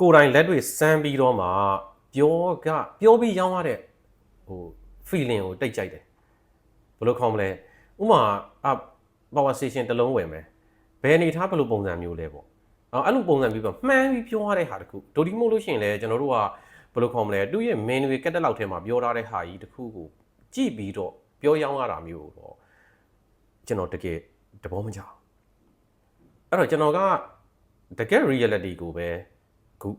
ကိုယ်တိုင်လက်တွေစမ်းပြီးတော့မှပြောကပြောပြီးရောင်းရတဲ့ဟို feeling ကိုတိတ်ကြိုက်တယ်ဘယ်လိုခေါ်မလဲဥပမာအ power station တစ်လုံးဝယ်မယ်ဘယ်အနေထားဘယ်လိုပုံစံမျိုးလဲပေါ့အော်အဲ့လိုပုံစံမျိုးပေါ့မှန်းပြီးပြောရတဲ့ဟာတခုဒိုဒီမို့လို့ရှိရင်လည်းကျွန်တော်တို့ကဘယ်လိုခေါ်မလဲသူ့ရဲ့ menu ကက်တက်လောက်ထဲမှာပြောထားတဲ့ဟာကြီးတခုကိုကြည့်ပြီးတော့ပြောရောင်းရတာမျိုးတော့ကျွန်တော်တကယ်တဘောမကြဘူးအဲ့တော့ကျွန်တော်ကတကယ် reality ကိုပဲ ခု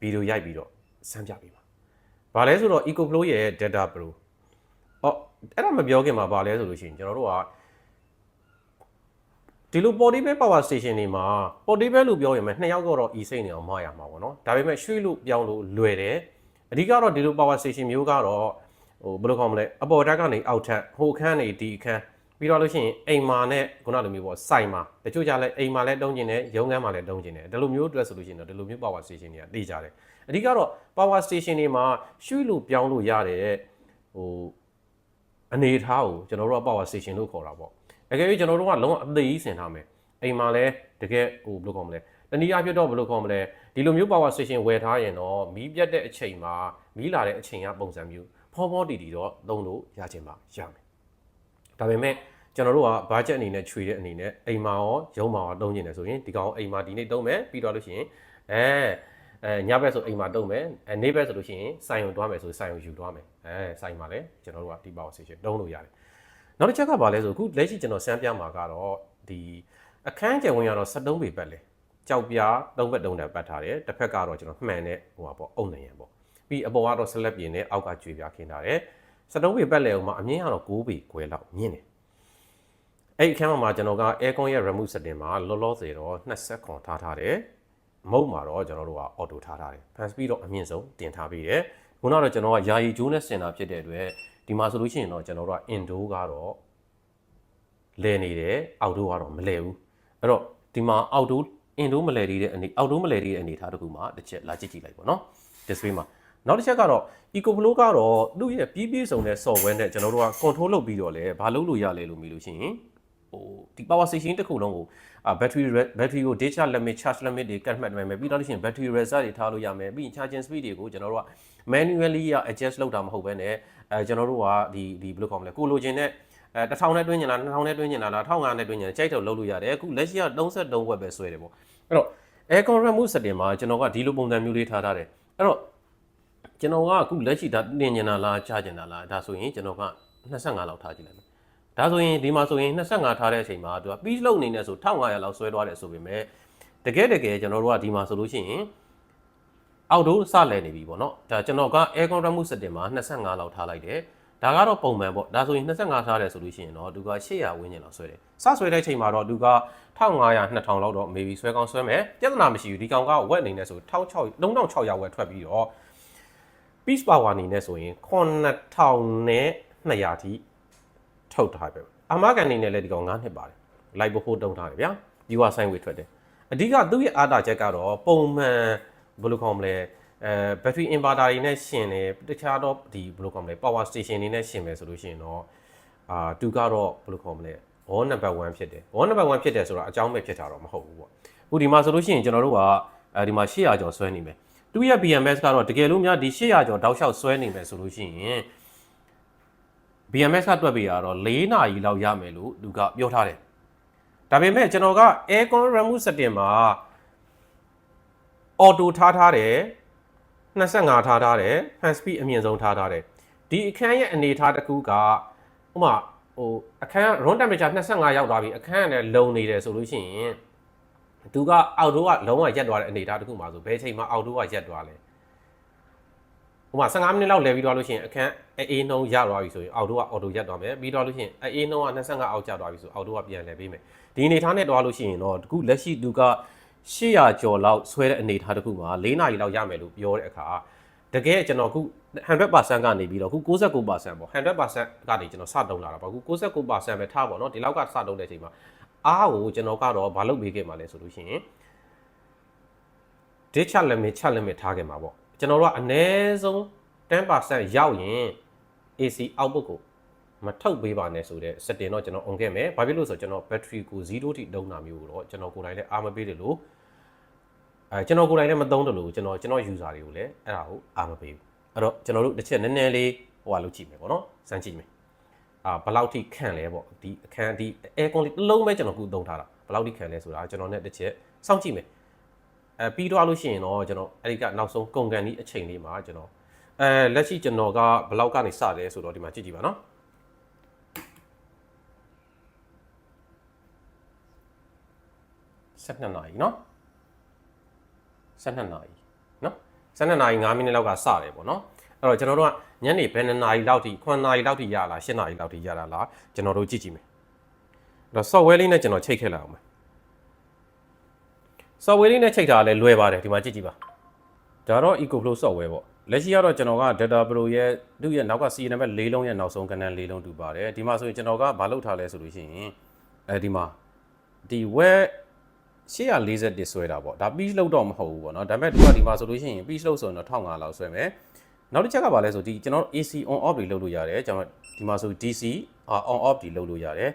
ဗီဒီယိုရိုက်ပြီးတော့စမ်းပြပေးပါ။ဘာလဲဆိုတော့ EcoFlow ရဲ့ Data Pro အော်အဲ့ဒါမပြောခင်မှာဘာလဲဆိုလို့ရှိရင်ကျွန်တော်တို့ကဒီလို portable power station တွေမှာ portable လို့ပြောရင်မှနှစ်ယောက်ကတော့ e-sight နေအောင်မှားရမှာပေါ့နော်ဒါပေမဲ့ရွှေ့လို့ပြောင်းလို့လွယ်တယ်အဓိကတော့ဒီလို power station မျိုးကတော့ဟိုဘယ်လိုခေါ်မလဲအပေါ်တက်ကနေအောက်ထပ်ဟိုခန်းနေဒီခန်း ပြီးတော့လို့ရှိရင်အိမ်မာနဲ့ခုနလိုမျိုးပေါ့စိုက်မှာတချို့ကြလဲအိမ်မာလဲတုံးကျင်တယ်ရုံးခန်းမှာလဲတုံးကျင်တယ်ဒီလိုမျိုးအတွက်ဆိုလို့ရှိရင်တော့ဒီလိုမျိုး power station တွေကတေးကြတယ်အဓိကတော့ power station တွေမှာရွှေ့လို့ပြောင်းလို့ရတဲ့ဟိုအနေအထားကိုကျွန်တော်တို့က power station လို့ခေါ်တာပေါ့အကယ်၍ကျွန်တော်တို့ကလုံးဝအသေးကြီးဆင်ထားမယ်အိမ်မှာလဲတကယ်ဟိုဘယ်လိုခေါ်မလဲတနည်းအားဖြင့်တော့ဘယ်လိုခေါ်မလဲဒီလိုမျိုး power station ဝယ်ထားရင်တော့မီးပြတ်တဲ့အချိန်မှာမီးလာတဲ့အချိန်ကပုံစံမျိုးဖောဖောတီတီတော့သုံးလို့ရခြင်းပါရမယ် ဒါပေမဲ့ကျွန်တော်တို့က budget အနေနဲ့ခြွေတဲ့အနေနဲ့အိမ်မှာရောရုံးမှာရောသုံးကျင်တယ်ဆိုရင်ဒီကောင်အိမ်မှာဒီနေ့သုံးမယ်ပြီးတော့လို့ရှိရင်အဲအဲညဘက်ဆိုအိမ်မှာတုံးမယ်အဲနေ့ဘက်ဆိုလို့ရှိရင်စိုင်ုံတွားမယ်ဆိုစိုင်ုံယူတွားမယ်အဲစိုင်မှာလည်းကျွန်တော်တို့ကဒီ power station တုံးလို့ရတယ်နောက်တစ်ချက်ကဘာလဲဆိုအခုလက်ရှိကျွန်တော်စမ်းပြမှာကတော့ဒီအခန်းကျယ်ဝင်ရတော့73ပေပတ်လေကြောက်ပြားသုံးဘက်တုံးတယ်ပတ်ထားတယ်တစ်ဖက်ကတော့ကျွန်တော်မှန်တဲ့ဟိုပါပေါ့အုံနေရပေါ့ပြီးအပေါ်ကတော့ဆက်လက်ပြင်းနဲ့အောက်ကကျွေပြားခင်းထားတယ် 73ပေပတ်လေဥမှာအမြင့်ကတော့9ပေခွဲလောက်မြင့်တယ်အဲ့အခန်းမှာကျွန်တော်က aircon ရဲ့ remote setting မှာလောလောဆယ်တော့20ခွန်ထားထားတယ်မုတ်မှာတော့ကျွန်တော်တို့က auto ထားထားတယ် fan speed တော့အမြင့်ဆုံးတင်ထားပြီးတယ်ခုနကတော့ကျွန်တော်ကယာယီဂျိုးနဲ့ဆင်တာဖြစ်တဲ့အတွက်ဒီမှာဆိုလို့ရှိရင်တော့ကျွန်တော်တို့က indoor ကတော့လဲနေတယ် outdoor ကတော့မလဲဘူးအဲ့တော့ဒီမှာ outdoor indoor မလဲသေးတဲ့အနေ outdoor မလဲသေးတဲ့အနေထားတစ်ခုမှာတစ်ချက်လာကြည့်ကြည့်လိုက်ပေါ့နော် display မှာ နောက်တစ်ချက်ကတော့ EcoFlow ကတော့သူ့ရဲ့ပြီးပြည့်စုံတဲ့ software နဲ့ကျွန်တော်တို့က control လုပ်ပြီးတော့လဲဘာလုပ်လို့ရလဲလို့မြင်လို့ရှိရင်ဟိုဒီ power station တစ်ခုလုံးကိုအာ battery battery ကို data limit charge limit တွေ cut မှတ်နိုင်မယ်ပြီးတော့လို့ရှိရင် battery reserve တွေထားလို့ရမယ်ပြီးရင် charging speed တွေကိုကျွန်တော်တို့က manually ရ adjust လုပ်တာမဟုတ်ဘဲနဲ့အဲကျွန်တော်တို့ကဒီဒီဘယ်လိုခေါ်မလဲကိုလိုချင်တဲ့အဲ1000နဲ့တွင်းကျင်လား2000နဲ့တွင်းကျင်လားလား1500နဲ့တွင်းကျင်ကြိုက်တော့လုပ်လို့ရတယ်အခုလက်ရှိက33ဝက်ပဲဆွဲတယ်ပေါ့အဲ့တော့ aircon remote setting မှာကျွန်တော်ကဒီလိုပုံစံမျိုးလေးထားထားတယ်အဲ့တော့ ကျွန်တော်ကအခုလက်ရှိဒါတင်ကျင်တာလားချကျင်တာလားဒါဆိုရင်ကျွန်တော်က25လောက်ထားကြည့်လိုက်မယ်ဒါဆိုရင်ဒီမှာဆိုရင်25ထားတဲ့အချိန်မှာသူက piece လုံးအနေနဲ့ဆို1500လောက်ဆွဲသွားတယ်ဆိုပေမဲ့တကယ်တကယ်ကျွန်တော်တို့ကဒီမှာဆိုလို့ရှိရင်အောက်တို့စလဲနေပြီပေါ့နော်ဒါကျွန်တော်က aircon remote setting မှာ25လောက်ထားလိုက်တယ်ဒါကတော့ပုံမှန်ပေါ့ဒါဆိုရင်25ထားတယ်ဆိုလို့ရှိရင်တော့သူက800ဝန်းကျင်လောက်ဆွဲတယ်စဆွဲတဲ့ချိန်မှာတော့သူက1500 2000လောက်တော့ maybe ဆွဲကောင်းဆွဲမယ်ပြဿနာမရှိဘူးဒီကောင်ကဝက်အနေနဲ့ဆို1600 3600ဝက်ထွက်ပြီးတော့ piece power အနေနဲ့ဆိုရင်9000နဲ့200ထိထုတ်ထားပဲအမကန်အနေနဲ့လည်းဒီကောင်9နှစ်ပါတယ် live ဖို့တုံးထားတယ်ဗျာ viewer sign way ထွက်တယ်အဓိကသူ့ရဲ့အားတာချက်ကတော့ပုံမှန်ဘယ်လိုခေါ်မလဲအဲ battery inverter တွေနဲ့ရှင်တယ်တခြားတော့ဒီဘယ်လိုခေါ်မလဲ power station တွေနဲ့ရှင်မယ်ဆိုလို့ရှိရင်တော့အာသူကတော့ဘယ်လိုခေါ်မလဲ wall number 1ဖြစ်တယ် wall number 1ဖြစ်တယ်ဆိုတော့အကြောင်းပဲဖြစ်တာတော့မဟုတ်ဘူးပေါ့အခုဒီမှာဆိုလို့ရှိရင်ကျွန်တော်တို့ကအဲဒီမှာ800ကျော်ဆွဲနေမယ် သူရဲ့ BMS ကတော့တကယ်လို့များဒီ800ကျော်တောက်လျှောက်ဆွဲနေမယ်ဆိုလို့ရှိရင် BMS ကတွက်ပြရတော့၄နာရီလောက်ရမယ်လို့သူကပြောထားတယ်ဒါပေမဲ့ကျွန်တော်က aircon remote setting မှာ auto ထားထားတယ်25ထားထားတယ် fan speed အမြင့်ဆုံးထားထားတယ်ဒီအခန်းရဲ့အနေထားတစ်ခုကဥမာဟိုအခန်း room temperature 25ရောက်သွားပြီအခန်းကလည်းလုံနေတယ်ဆိုလို့ရှိရင် သူကအောက်တိုးကလုံးဝရက်သွားတဲ့အနေအထားတစ်ခုမှာဆိုဘယ်ချိန်မှာအောက်တိုးကရက်သွားလဲဥပမာ15မိနစ်လောက်လဲပြီးတော့လို့ရှိရင်အခန်းအေးနှုံးရသွားပြီဆိုရင်အောက်တိုးကအော်တိုရက်သွားမယ်ပြီးတော့လို့ရှိရင်အေးနှုံးက25အောက်ကျသွားပြီဆိုအောက်တိုးကပြန်လဲပေးမယ်ဒီအနေအထားနဲ့တွားလို့ရှိရင်တော့အခုလက်ရှိသူက800ကျော်လောက်ဆွဲတဲ့အနေအထားတစ်ခုမှာ4နာရီလောက်ရမယ်လို့ပြောတဲ့အခါတကယ်ကျွန်တော်အခု100%ကနေပြီးတော့အခု69%ပေါ့100%ကနေကျွန်တော်စတုံးလာတာပေါ့အခု69%ပဲထားပေါ့နော်ဒီလောက်ကစတုံးတဲ့အချိန်မှာ အားကိုကျွန်တော်ကတော့မလုပ်ပေးခဲ့မှာလဲဆိုလို့ရှိရင် date chart limit chart limit ထားခဲ့မှာပေါ့ကျွန်တော်တို့ကအနည်းဆုံး10%ရောက်ရင် AC output ကိုမထုတ်ပေးပါနဲ့ဆိုတဲ့ setting တော့ကျွန်တော် on ခဲ့မယ်။ဘာဖြစ်လို့ဆိုတော့ကျွန်တော် battery ကို0ထိတုံးတာမျိုးကိုတော့ကျွန်တော်ကိုယ်တိုင်လည်းအားမပေးတယ်လို့အဲကျွန်တော်ကိုယ်တိုင်လည်းမသုံးတယ်လို့ကျွန်တော်ကျွန်တော် user တွေကိုလည်းအဲ့ဒါကိုအားမပေးဘူးအဲ့တော့ကျွန်တော်တို့တစ်ချက်နည်းနည်းလေးဟိုဟာလုပ်ကြည့်မယ်ပေါ့နော်စမ်းကြည့်မယ် အာဘယ်လောက်ထိခံလဲပေါ့ဒီအခန်းဒီ aircon လေးတစ်လုံးပဲကျွန်တော်ခုသုံးထားတာဘယ်လောက်ထိခံလဲဆိုတာကျွန်တော်နဲ့တစ်ချက်စောင့်ကြည့်မယ်အဲပြီးတော့လို့ရှိရင်တော့ကျွန်တော်အဲ့ဒီကနောက်ဆုံးကုန်ကန်ဒီအချိန်လေးမှာကျွန်တော်အဲလက်ရှိကျွန်တော်ကဘယ်လောက်ကနေစလဲဆိုတော့ဒီမှာကြည့်ကြည့်ပါနော်12နာရီเนาะ12နာရီเนาะ12နာရီ5မိနစ်လောက်ကစတယ်ပေါ့เนาะ အဲ့တော့ကျွန်တော်တို့ကညနေဘယ်နှစ်နာရီလောက်ထိ9နာရီလောက်ထိရလား10နာရီလောက်ထိရတာလားကျွန်တော်တို့ကြည့်ကြည့်မယ်အဲ့တော့ software လေးနဲ့ကျွန်တော်ချိန်ခဲ့လိုက်အောင်မယ် software လေးနဲ့ချိန်ထားလဲလွယ်ပါတယ်ဒီမှာကြည့်ကြည့်ပါဒါတော့ EcoFlow software ပေါ့လက်ရှိကတော့ကျွန်တော်က Data Pro ရဲ့သူ့ရဲ့နောက်က CNM ၄လုံးရဲ့နောက်ဆုံးကဏ္ဍ၄လုံးတူပါတယ်ဒီမှာဆိုရင်ကျွန်တော်ကမလုပ်ထားလဲဆိုလို့ရှိရင်အဲဒီမှာဒီ web 840တစ်ဆွဲတာပေါ့ဒါ page လောက်တော့မဟုတ်ဘူးပေါ့နော်ဒါပေမဲ့ဒီကဒီမှာဆိုလို့ရှိရင် page လောက်ဆိုရင်တော့1500လောက်ဆွဲမယ် နောက်တစ်ချက်ကဘာလဲဆိုဒီကျွန်တော် AC on off တွေလုပ်လို့ရတယ်ကျွန်တော်ဒီမှာဆို DC on off တွေလုပ်လို့ရတယ်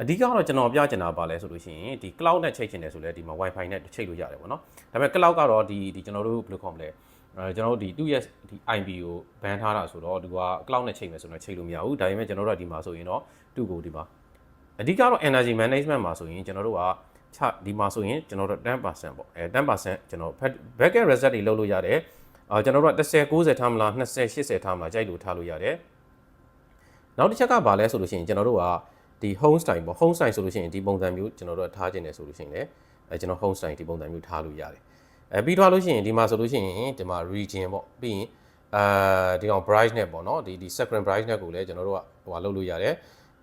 အဓိကတော့ကျွန်တော်ပြချင်တာပါလဲဆိုလို့ရှိရင်ဒီ cloud နဲ့ချိန်ချင်တယ်ဆိုလဲဒီမှာ wifi နဲ့ချိန်လို့ရတယ်ပေါ့နော်ဒါပေမဲ့ cloud ကတော့ဒီဒီကျွန်တော်တို့ဘယ်လိုခေါ်မလဲအဲကျွန်တော်တို့ဒီသူ့ရဲ့ဒီ IP ကို ban ထားတာဆိုတော့သူက cloud နဲ့ချိန်မယ်ဆိုတော့ချိန်လို့မရဘူးဒါပေမဲ့ကျွန်တော်တို့ကဒီမှာဆိုရင်တော့သူ့ကိုဒီမှာအဓိကတော့ energy management မှာဆိုရင်ကျွန်တော်တို့ကချဒီမှာဆိုရင်ကျွန်တော်တို့10%ပေါ့အဲ10%ကျွန်တော် back end reset တွေလုပ်လို့ရတယ် အာကျွန်တော်တို့က30 90ထားမလား20 80ထားမလားကြိုက်လို့ထားလို့ရတယ်နောက်တစ်ချက်ကဘာလဲဆိုလို့ရှိရင်ကျွန်တော်တို့ကဒီ home style ပေါ့ home style ဆိုလို့ရှိရင်ဒီပုံစံမျိုးကျွန်တော်တို့ကထားခြင်းတယ်ဆိုလို့ရှိရင်လည်းအဲကျွန်တော် home style ဒီပုံစံမျိုးထားလို့ရတယ်အဲပြီးတော့လို့ရှိရင်ဒီမှာဆိုလို့ရှိရင်ဒီမှာ region ပေါ့ပြီးရင်အဲဒီကောင် brightness ပေါ့နော်ဒီဒီ screen brightness ကိုလည်းကျွန်တော်တို့ကဟိုဟာလုပ်လို့ရတယ်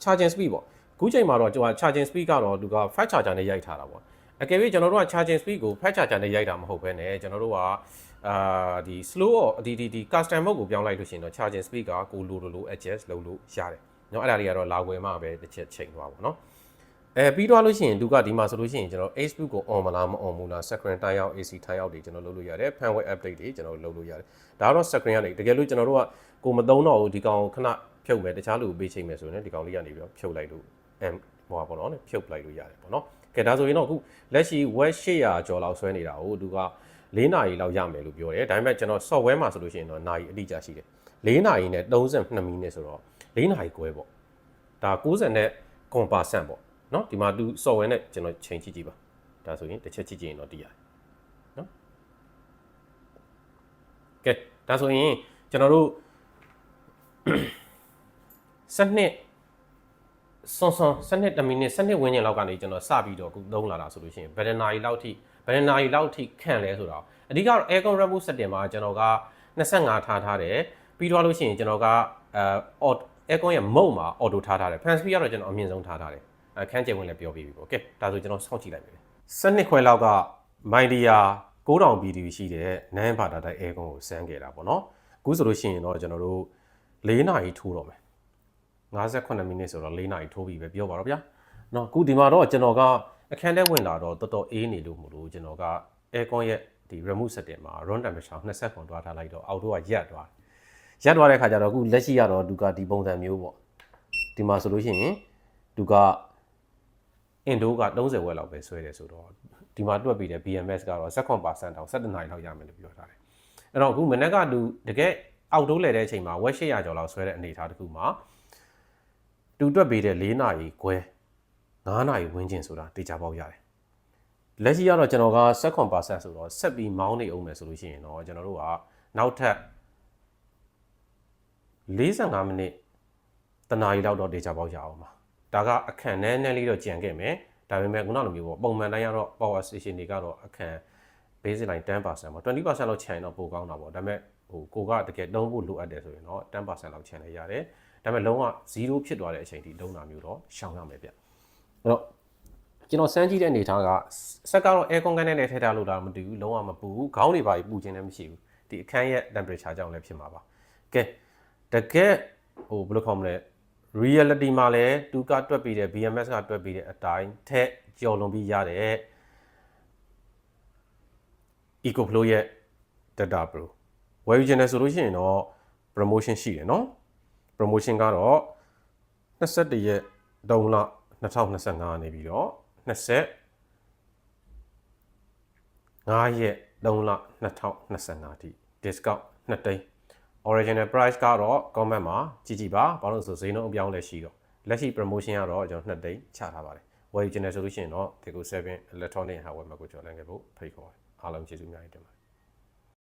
charging speed ပေါ့ခုချိန်မှာတော့ကျွန်တော် charging speed ကတော့သူက fast charger နဲ့ရိုက်ထားတာပေါ့အကယ်၍ကျွန်တော်တို့က charging speed ကို fast charger နဲ့ရိုက်တာမဟုတ်ဘဲနဲ့ကျွန်တော်တို့က အာဒီ slow ဒီဒီဒီ custom mode ကိုပြောင်းလိုက်လို့ရှိရင်တော့ charging speed ကကိုလိုလိုလို adjust လုပ်လို့ရတယ်เนาะအဲ့ဒါတွေကတော့လာဝယ်မှပဲတစ်ချက်ချိန်သွားပါเนาะအဲပြီးတော့လို့ရှိရင်သူကဒီမှာဆိုလို့ရှိရင်ကျွန်တော် Facebook ကို on မလားမ on ဘူးလား screen တိုင်းရောက် AC တိုင်းရောက်တွေကျွန်တော်လုပ်လို့ရတယ် firmware update တွေကျွန်တော်လုပ်လို့ရတယ်ဒါကတော့ screen ကနေတကယ်လို့ကျွန်တော်တို့ကကိုမသုံးတော့ဘူးဒီကောင်ခဏဖြုတ်မယ်တခြားလူကိုပေးချိန်မယ်ဆိုရင်ဒီကောင်လေးကနေပြီးတော့ဖြုတ်လိုက်လို့အဲဟိုပါပေါ့နော်ဖြုတ်လိုက်လို့ရတယ်ပေါ့နော်ကဲဒါဆိုရင်တော့အခုလက်ရှိ web 800ကျော်လောက်ဆွဲနေတာကိုသူက ၄နာရီလောက်ရမယ်လို့ပြောတယ်ဒါပေမဲ့ကျွန်တော် software မှာဆိုလို့ရှိရင်တော့နာရီအတိအကျရှိတယ်၄နာရီနဲ့32မိနစ်ဆိုတော့၄နာရီခွဲပေါ့ဒါ90နဲ့ကွန်ပါဆန့်ပေါ့နော်ဒီမှာသူ software နဲ့ကျွန်တော်ချိန်ကြည့်ကြည့်ပါဒါဆိုရင်တစ်ချက်ကြည့်ကြည့်ရင်တော့သိရတယ်နော်ကဲဒါဆိုရင်ကျွန်တော်တို့စနစ်စွန်စွန်စနစ်1မိနစ်စနစ်ဝန်းကျင်လောက်ကနေကျွန်တော်စပြီးတော့အခုသုံးလာတာဆိုလို့ရှိရင်ဘယ်နာရီလောက်ထိ ဘယ်နာရီလောက်ထိခံလဲဆိုတော့အဓိကတော့ aircon remove setting မှာကျွန်တော်က25ထားထားတယ်ပြီးတော့လို့ရှိရင်ကျွန်တော်ကအဲ aircon ရဲ့ mode မှာ auto ထားထားတယ် fan speed ကတော့ကျွန်တော်အမြင့်ဆုံးထားထားတယ်အခန်းကျယ်ဝင်လည်းပြောပြီးပြီပေါ့ကဲဒါဆိုကျွန်တော်စောင့်ကြည့်လိုက်မယ်စနစ်ခွဲလောက်ကမိုင်ဒီယာ9000 BTU ရှိတဲ့နန်းဘာတာတိုက် aircon ကိုစမ်းခဲ့တာပေါ့နော်အခုဆိုလို့ရှိရင်တော့ကျွန်တော်တို့၄နာရီထိုးတော့မယ်58မိနစ်ဆိုတော့4နာရီထိုးပြီးပဲပြောပါတော့ဗျာ။နော်အခုဒီမှာတော့ကျွန်တော်က အခန်းထဲဝင်လာတော့တော်တော်အေးနေလို့မလို့ကျွန်တော်က aircon ရဲ့ဒီ remote setting မှာ room temperature 20ခွန်တွားထားလိုက်တော့အောက်တော့ကရက်သွား။ရက်သွားတဲ့ခါကျတော့အခုလက်ရှိကတော့သူကဒီပုံစံမျိုးပေါ့။ဒီမှာဆိုလို့ရှိရင်သူကအင်ဒိုက30ဝက်လောက်ပဲဆွဲတယ်ဆိုတော့ဒီမှာတွက်ပြီးတဲ့ BMS ကတော့7%တောင်17နိုင်လောက်ရမယ်လို့ပြောထားတယ်။အဲ့တော့အခုမနေ့ကသူတကယ်အောက်တိုးလဲတဲ့အချိန်မှာ web 800ကျော်လောက်ဆွဲတဲ့အနေအထားတစ်ခုမှာတူတွက်ပေးတဲ့၄နာရီခွဲ 9နာရီဝန်းကျင်ဆိုတာတေချာပေါက်ရတယ်လက်ရှိကတော့ကျွန်တော်က7%ဆိုတော့ဆက်ပြီးမောင်းနေအောင်မယ်ဆိုလို့ရှိရင်တော့ကျွန်တော်တို့ကနောက်ထပ်45မိနစ်တနာရီလောက်တော့တေချာပေါက်ရအောင်ပါဒါကအခန့်နည်းနည်းလေးတော့ကြံခဲ့မယ်ဒါပေမဲ့ခုနလိုမျိုးပေါ့ပုံမှန်တိုင်းကတော့ power station တွေကတော့အခန့် basic line 10%ပေါ့20%လောက်ခြံတော့ပိုကောင်းတာပေါ့ဒါပေမဲ့ဟိုကိုကတကယ်တုံးဖို့လိုအပ်တယ်ဆိုရင်တော့10%လောက်ခြံလဲရတယ်ဒါပေမဲ့လုံးဝ0ဖြစ်သွားတဲ့အချိန်ထိလုံးတာမျိုးတော့ရှောင်ရမယ်ဗျ အဲ့တော့ကျွန်တော်စမ်းကြည့်တဲ့အနေထားကဆက်ကတော့ air con ကနေနဲ့ထည့်ထားလို့လားမသိဘူးလုံးဝမပူဘူးခေါင်းတွေပါပူခြင်းလည်းမရှိဘူးဒီအခန်းရဲ့ temperature ကြောင့်လည်းဖြစ်မှာပါကဲတကယ်ဟိုဘယ်လိုခေါ်မလဲ reality မှာလည်းသူကတွက်ပြီးတဲ့ BMS ကတွက်ပြီးတဲ့အတိုင်းထက်ကျော်လွန်ပြီးရတဲ့ EcoFlow ရဲ့ Data Pro ဝယ်ယူခြင်းနဲ့ဆိုလို့ရှိရင်တော့ promotion ရှိတယ်เนาะ promotion ကတော့21ရက်3လ 2025နေပြီးတော့20 5ရက်3လ2025တိ discount 2သိန်း original price ကတော့ comment မှာကြည့်ကြည့်ပါဘာလို့လဲဆိုဈေးနှုန်းအပြောင်းလဲရှိတော့လက်ရှိ promotion ကတော့ကျွန်တော်2သိန်းချထားပါတယ်ဝယ်ယူချင်တယ်ဆိုလို့ရှိရင်တော့ဒီကို7 electronic hardware မှာကိုကျွန်တော်လည်းငယ်ဖို့ဖိတ်ခေါ်ပါတယ်အားလုံးကျေးဇူးအများကြီးတင်ပါတယ်